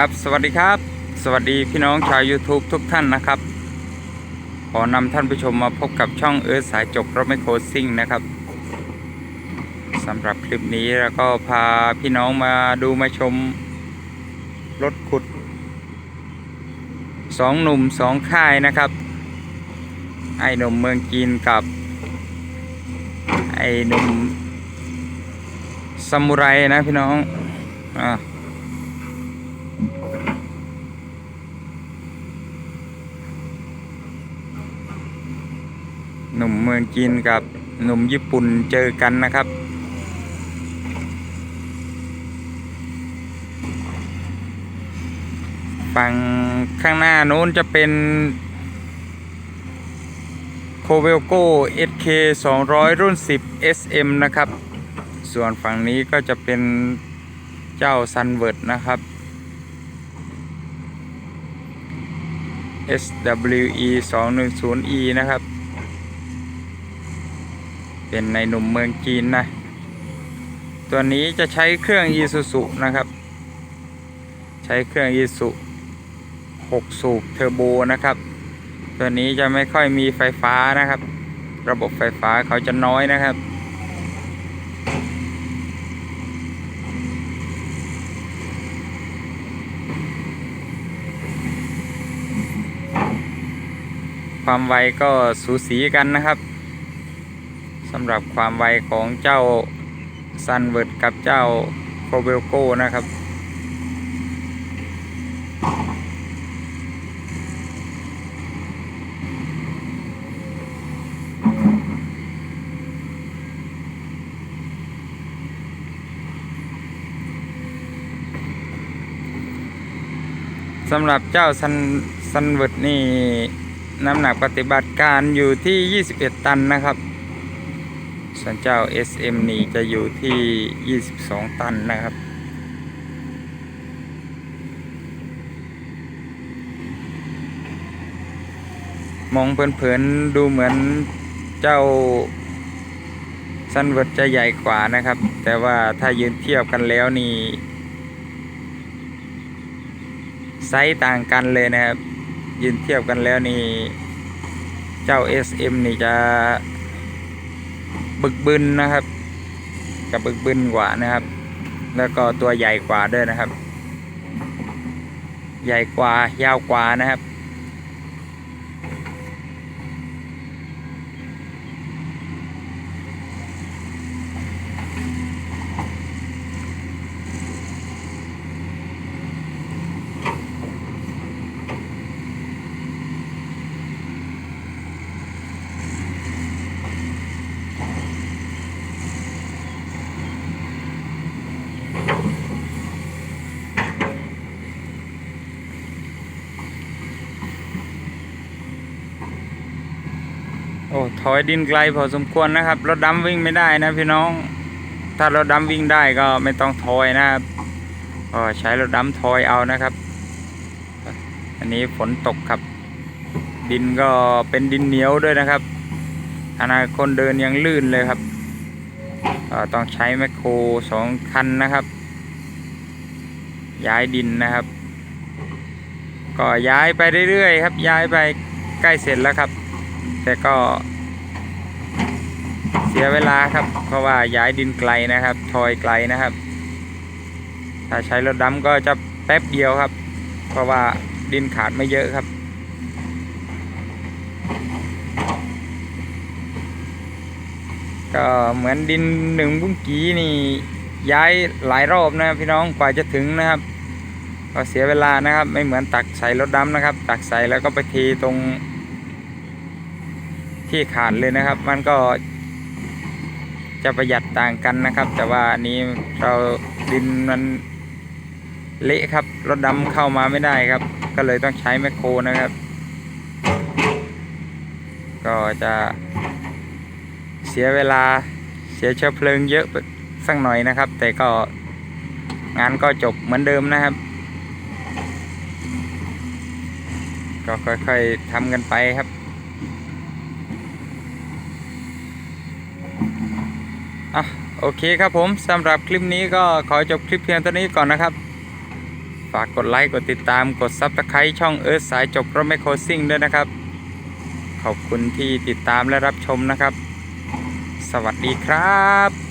ครับสวัสดีครับ สวัสดีพี่น้องชาว YouTube ทุกท่านนะครับ ขอนำท่านผู้ชมมาพบกับช่องเอิร์ธสายจบรถไมโครซิ่งนะครับสำหรับคลิปนี้แล้วก็พาพี่น้องมาดูมาชมรถขุดสองหนุ่มสองค่ายนะครับ ไอ้หนุ่มเมืองจีนกับ ไอ้หนุ่มซามูไรนะพี่น้องอ่า หนุ่มเมืองจีนกับหนุ่มญี่ปุ่นเจอกันนะครับ ฝั่งข้างหน้านู้นจะเป็นโคเวลโก้ SK 200 รุ่น 10 SM นะครับ ส่วนฝั่งนี้ก็จะเป็นเจ้าซันเวิร์ดนะครับ SWE 210E นะครับ เป็นในหนุ่มเมืองจีนนะ ตัวนี้จะใช้เครื่อง Isuzu นะครับ ใช้เครื่อง Isuzu 6สูบเทอร์โบนะครับ ตัวนี้จะไม่ค่อยมีไฟฟ้านะครับ ระบบไฟฟ้าเขาจะน้อยนะครับ ความไวก็สูสีกันนะครับ สำหรับความไวของเจ้าซันเวิร์ดกับเจ้าโคเบลโก้นะครับ สำหรับเจ้าซันซันเวิร์ดนี่ น้ำหนักปฏิบัติการอยู่ที่ 21 ตันนะครับ ส่วนเจ้า SM นี่จะอยู่ที่ 22 ตันนะครับ มองเพลินๆดูเหมือนเจ้าซันเวิร์ดจะใหญ่กว่านะครับ แต่ว่าถ้ายืนเทียบกันแล้วนี่ ไซส์ต่างกันเลยนะครับ ยืนเทียบกันแล้วนี่ เจ้า SM นี่จะ บึกบึนนะครับ กับบึกบึนกว่านะครับ แล้วก็ตัวใหญ่กว่าด้วยนะครับ ใหญ่กว่ายาวกว่านะครับ อ้ถอยดินไกลพอสมควรนะครับรถดำวิ่งไม่ได้นะพี่น้อง ถ้ารถดำวิ่งได้ก็ไม่ต้องถอยนะครับก็ใช้รถดำถอยเอานะครับ อันนี้ฝนตกครับ ดินก็เป็นดินเหนียวด้วยนะครับขนาคนเดินยังลื่นเลยครับต้องใช้แมคโครสองคันนะครับ ย้ายดินนะครับ ก็ย้ายไปเรื่อยๆครับ ย้ายไปใกล้เสร็จแล้วครับ แต่ก็ เสียเวลาครับ เพราะว่าย้ายดินไกลนะครับ ทอยไกลนะครับ ถ้าใช้รถดำก็จะแป๊บเดียวครับ เพราะว่าดินขาดไม่เยอะครับก็เหมือนดินหนึ่งบุ้งกีนี่ย้ายหลายรอบนะครับพี่น้องกว่าจะถึงนะครับ ก็เสียเวลานะครับ ไม่เหมือนตักใส่รถดำนะครับ ตักใส่แล้วก็ไปเทตรง ที่ขาดเลยนะครับ มันก็จะประหยัดต่างกันนะครับ แต่ว่าอันนี้เราดินมันเละครับรถดำเข้ามาไม่ได้ครับ ก็เลยต้องใช้แมคโครนะครับ ก็จะเสียเวลาเสียเชื้อเพลิงเยอะสักหน่อยนะครับ แต่ก็งานก็จบเหมือนเดิมนะครับ ก็ค่อยๆทำกันไปครับ อะโอเคครับผมสำหรับคลิปนี้ก็ขอจบคลิปเพียงเท่านี้ก่อนนะครับ ฝากกดไลค์ กดติดตามกดซับสไครต์ช่องเอิร์ธสายจบรถไมโครซิ่งด้วยนะครับ ขอบคุณที่ติดตามและรับชมนะครับ สวัสดีครับ